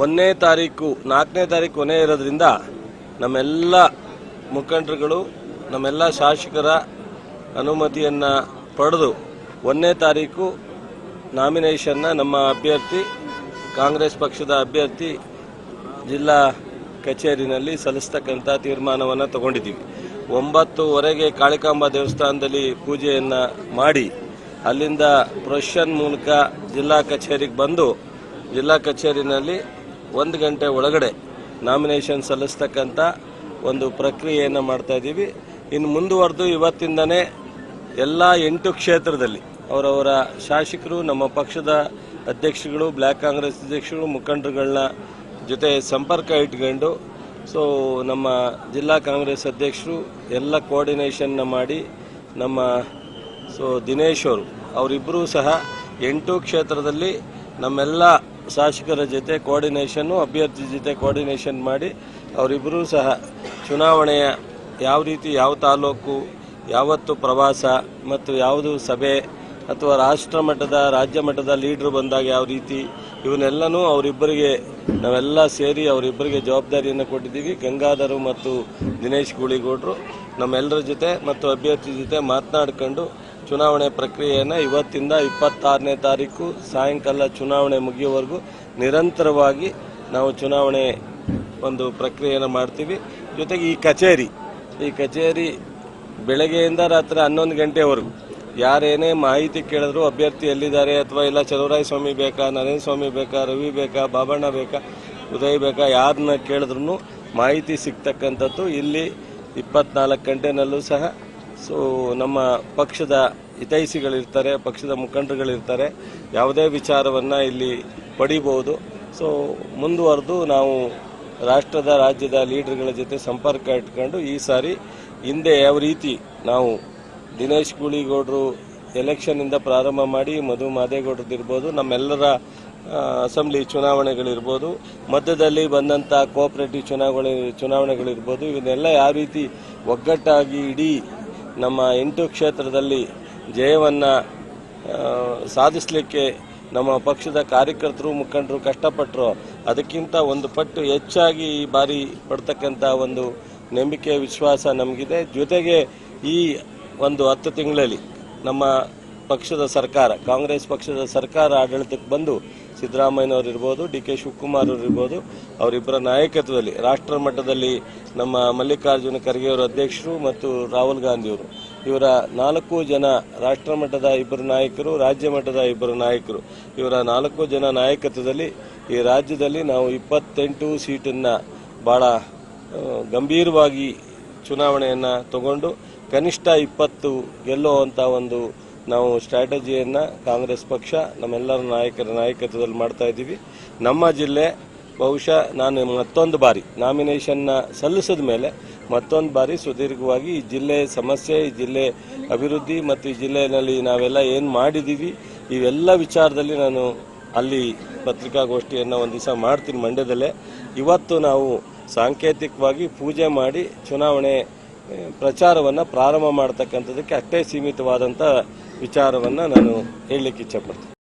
ಒಂದನೇ ತಾರೀಕು, ನಾಲ್ಕನೇ ತಾರೀಕು ಕೊನೆ ಇರೋದ್ರಿಂದ ನಮ್ಮೆಲ್ಲ ಮುಖಂಡರುಗಳು, ನಮ್ಮೆಲ್ಲ ಶಾಸಕರ ಅನುಮತಿಯನ್ನು ಪಡೆದು ಒಂದನೇ ತಾರೀಕು ನಾಮಿನೇಷನ್ನ ನಮ್ಮ ಅಭ್ಯರ್ಥಿ, ಕಾಂಗ್ರೆಸ್ ಪಕ್ಷದ ಅಭ್ಯರ್ಥಿ ಜಿಲ್ಲಾ ಕಚೇರಿನಲ್ಲಿ ಸಲ್ಲಿಸ್ತಕ್ಕಂಥ ತೀರ್ಮಾನವನ್ನು ತಗೊಂಡಿದ್ದೀವಿ. ಒಂಬತ್ತುವರೆಗೆ ಕಾಳಿಕಾಂಬ ದೇವಸ್ಥಾನದಲ್ಲಿ ಪೂಜೆಯನ್ನು ಮಾಡಿ, ಅಲ್ಲಿಂದ ಪ್ರೊಷನ್ ಮೂಲಕ ಜಿಲ್ಲಾ ಕಚೇರಿಗೆ ಬಂದು, ಜಿಲ್ಲಾ ಕಚೇರಿನಲ್ಲಿ ಒಂದು ಗಂಟೆ ಒಳಗಡೆ ನಾಮಿನೇಷನ್ ಸಲ್ಲಿಸ್ತಕ್ಕಂಥ ಒಂದು ಪ್ರಕ್ರಿಯೆಯನ್ನು ಮಾಡ್ತಾ ಇದ್ದೀವಿ. ಇನ್ನು ಮುಂದುವರೆದು ಇವತ್ತಿಂದನೇ ಎಲ್ಲ ಎಂಟು ಕ್ಷೇತ್ರದಲ್ಲಿ ಅವರವರ ಶಾಸಕರು, ನಮ್ಮ ಪಕ್ಷದ ಅಧ್ಯಕ್ಷಗಳು ಬ್ಲ್ಯಾಕ್ ಕಾಂಗ್ರೆಸ್ ಅಧ್ಯಕ್ಷಗಳು ಮುಖಂಡರುಗಳನ್ನ ಜೊತೆ ಸಂಪರ್ಕ ಇಟ್ಕೊಂಡು ಸೊ ನಮ್ಮ ಜಿಲ್ಲಾ ಕಾಂಗ್ರೆಸ್ ಅಧ್ಯಕ್ಷರು ಎಲ್ಲ ಕೋಆರ್ಡಿನೇಷನ್ನ ಮಾಡಿ ನಮ್ಮ ಸೊ ದಿನೇಶ್ ಅವರು ಅವರಿಬ್ಬರೂ ಸಹ ಎಂಟು ಕ್ಷೇತ್ರದಲ್ಲಿ ನಮ್ಮೆಲ್ಲ ಶಾಸಕರ ಜೊತೆ ಕೋಆರ್ಡಿನೇಷನ್ನು ಅಭ್ಯರ್ಥಿ ಜೊತೆ ಕೋಆರ್ಡಿನೇಷನ್ ಮಾಡಿ ಅವರಿಬ್ಬರೂ ಸಹ ಚುನಾವಣೆಯ ಯಾವ ರೀತಿ, ಯಾವ ತಾಲೂಕು, ಯಾವತ್ತು ಪ್ರವಾಸ ಮತ್ತು ಯಾವುದು ಸಭೆ ಅಥವಾ ರಾಷ್ಟ್ರ ಮಟ್ಟದ, ರಾಜ್ಯ ಮಟ್ಟದ ಲೀಡ್ರು ಬಂದಾಗ ಯಾವ ರೀತಿ, ಇವನ್ನೆಲ್ಲನೂ ಅವರಿಬ್ಬರಿಗೆ, ನಾವೆಲ್ಲ ಸೇರಿ ಅವರಿಬ್ಬರಿಗೆ ಜವಾಬ್ದಾರಿಯನ್ನು ಕೊಟ್ಟಿದ್ದೀವಿ. ಗಂಗಾಧರು ಮತ್ತು ದಿನೇಶ್ ಗುಳಿಗೌಡರು ನಮ್ಮೆಲ್ಲರ ಜೊತೆ ಮತ್ತು ಅಭ್ಯರ್ಥಿ ಜೊತೆ ಮಾತನಾಡ್ಕೊಂಡು ಚುನಾವಣೆ ಪ್ರಕ್ರಿಯೆಯನ್ನು ಇವತ್ತಿಂದ ಇಪ್ಪತ್ತಾರನೇ ತಾರೀಕು ಸಾಯಂಕಾಲ ಚುನಾವಣೆ ಮುಗಿಯುವವರೆಗೂ ನಿರಂತರವಾಗಿ ನಾವು ಚುನಾವಣೆ ಒಂದು ಪ್ರಕ್ರಿಯೆಯನ್ನು ಮಾಡ್ತೀವಿ. ಜೊತೆಗೆ ಈ ಕಚೇರಿ ಈ ಕಚೇರಿ ಬೆಳಗ್ಗೆಯಿಂದ ರಾತ್ರಿ ಹನ್ನೊಂದು ಗಂಟೆವರೆಗೂ ಯಾರೇನೇ ಮಾಹಿತಿ ಕೇಳಿದ್ರು ಅಭ್ಯರ್ಥಿ ಎಲ್ಲಿದ್ದಾರೆ ಅಥವಾ ಇಲ್ಲ ಚಲುವರಾಯ ಸ್ವಾಮಿ ಬೇಕಾ, ನರೇಂದ್ರ ಸ್ವಾಮಿ ಬೇಕಾ, ರವಿ ಬೇಕಾ, ಬಾಬಣ್ಣ ಬೇಕಾ, ಉದಯ್ ಬೇಕಾ ಯಾರನ್ನ ಕೇಳಿದ್ರು ಮಾಹಿತಿ ಸಿಗ್ತಕ್ಕಂಥದ್ದು ಇಲ್ಲಿ ಇಪ್ಪತ್ನಾಲ್ಕು ಗಂಟೆನಲ್ಲೂ ಸಹ ಸೊ ನಮ್ಮ ಪಕ್ಷದ ಹಿತೈಷಿಗಳಿರ್ತಾರೆ, ಪಕ್ಷದ ಮುಖಂಡರುಗಳಿರ್ತಾರೆ. ಯಾವುದೇ ವಿಚಾರವನ್ನು ಇಲ್ಲಿ ಪಡಿಬಹುದು. ಸೊ ಮುಂದುವರೆದು ನಾವು ರಾಷ್ಟ್ರದ, ರಾಜ್ಯದ ಲೀಡರ್ಗಳ ಜೊತೆ ಸಂಪರ್ಕ ಇಟ್ಕೊಂಡು ಈ ಸಾರಿ ಹಿಂದೆ ಯಾವ ರೀತಿ ನಾವು ದಿನೇಶ್ ಗುಳಿಗೌಡರು ಎಲೆಕ್ಷನ್ನಿಂದ ಪ್ರಾರಂಭ ಮಾಡಿ, ಮಧು ಮಾದೇಗೌಡ್ರದ್ದು ಇರ್ಬೋದು, ನಮ್ಮೆಲ್ಲರ ಅಸೆಂಬ್ಲಿ ಚುನಾವಣೆಗಳಿರ್ಬೋದು, ಮಧ್ಯದಲ್ಲಿ ಬಂದಂಥ ಕೋಆಪರೇಟಿವ್ ಚುನಾವಣೆ, ಚುನಾವಣೆಗಳಿರ್ಬೋದು, ಇವನ್ನೆಲ್ಲ ಯಾವ ರೀತಿ ಒಗ್ಗಟ್ಟಾಗಿ ಇಡೀ ನಮ್ಮ ಎಂಟು ಕ್ಷೇತ್ರದಲ್ಲಿ ಜಯವನ್ನು ಸಾಧಿಸಲಿಕ್ಕೆ ನಮ್ಮ ಪಕ್ಷದ ಕಾರ್ಯಕರ್ತರು, ಮುಖಂಡರು ಕಷ್ಟಪಟ್ಟರು ಅದಕ್ಕಿಂತ ಒಂದು ಪಟ್ಟು ಹೆಚ್ಚಾಗಿ ಈ ಬಾರಿ ಪಡ್ತಕ್ಕಂಥ ಒಂದು ನಂಬಿಕೆ ವಿಶ್ವಾಸ ನಮಗಿದೆ. ಜೊತೆಗೆ ಈ ಒಂದು ಹತ್ತು ತಿಂಗಳಲ್ಲಿ ನಮ್ಮ ಪಕ್ಷದ ಸರ್ಕಾರ, ಕಾಂಗ್ರೆಸ್ ಪಕ್ಷದ ಸರ್ಕಾರ ಆಡಳಿತಕ್ಕೆ ಬಂದು ಸಿದ್ದರಾಮಯ್ಯನವರು ಇರ್ಬೋದು, ಡಿ ಕೆ ಶಿವಕುಮಾರ್ ಅವರು ಇರ್ಬೋದು, ಅವರಿಬ್ಬರ ನಾಯಕತ್ವದಲ್ಲಿ, ರಾಷ್ಟ್ರ ಮಟ್ಟದಲ್ಲಿ ನಮ್ಮ ಮಲ್ಲಿಕಾರ್ಜುನ ಖರ್ಗೆ ಅವರ ಅಧ್ಯಕ್ಷರು ಮತ್ತು ರಾಹುಲ್ ಗಾಂಧಿಯವರು ಇವರ ನಾಲ್ಕು ಜನ ರಾಷ್ಟ್ರ ಮಟ್ಟದ ಇಬ್ಬರು ನಾಯಕರು, ರಾಜ್ಯ ಮಟ್ಟದ ಇಬ್ಬರು ನಾಯಕರು. ಇವರ ನಾಲ್ಕು ಜನ ನಾಯಕತ್ವದಲ್ಲಿ ಈ ರಾಜ್ಯದಲ್ಲಿ ನಾವು ಇಪ್ಪತ್ತೆಂಟು ಸೀಟನ್ನು ಭಾಳ ಗಂಭೀರವಾಗಿ ಚುನಾವಣೆಯನ್ನು ತಗೊಂಡು ಕನಿಷ್ಠ ಇಪ್ಪತ್ತು ಗೆಲ್ಲುವಂಥ ಒಂದು ನಾವು ಸ್ಟ್ರಾಟಜಿಯನ್ನು ಕಾಂಗ್ರೆಸ್ ಪಕ್ಷ, ನಮ್ಮೆಲ್ಲರ ನಾಯಕರ ನಾಯಕತ್ವದಲ್ಲಿ ಮಾಡ್ತಾ ಇದ್ದೀವಿ. ನಮ್ಮ ಜಿಲ್ಲೆ ಬಹುಶಃ ನಾನು ಮತ್ತೊಂದು ಬಾರಿ ನಾಮಿನೇಷನ್ನ ಸಲ್ಲಿಸಿದ ಮೇಲೆ ಮತ್ತೊಂದು ಬಾರಿ ಸುದೀರ್ಘವಾಗಿ ಈ ಜಿಲ್ಲೆ ಸಮಸ್ಯೆ, ಈ ಜಿಲ್ಲೆ ಅಭಿವೃದ್ಧಿ ಮತ್ತು ಈ ಜಿಲ್ಲೆಯಲ್ಲಿ ನಾವೆಲ್ಲ ಏನು ಮಾಡಿದ್ದೀವಿ, ಇವೆಲ್ಲ ವಿಚಾರದಲ್ಲಿ ನಾನು ಅಲ್ಲಿ ಪತ್ರಿಕಾಗೋಷ್ಠಿಯನ್ನು ಒಂದು ದಿವಸ ಮಾಡ್ತೀನಿ ಮಂಡ್ಯದಲ್ಲೇ. ಇವತ್ತು ನಾವು ಸಾಂಕೇತಿಕವಾಗಿ ಪೂಜೆ ಮಾಡಿ ಚುನಾವಣೆ ಪ್ರಚಾರವನ್ನು ಪ್ರಾರಂಭ ಮಾಡ್ತಕ್ಕಂಥದ್ದಕ್ಕೆ ಅಷ್ಟೇ ಸೀಮಿತವಾದಂಥ ವಿಚಾರವನ್ನು ನಾನು ಹೇಳಲಿಕ್ಕೆ ಇಚ್ಛಪಡ್ತೀನಿ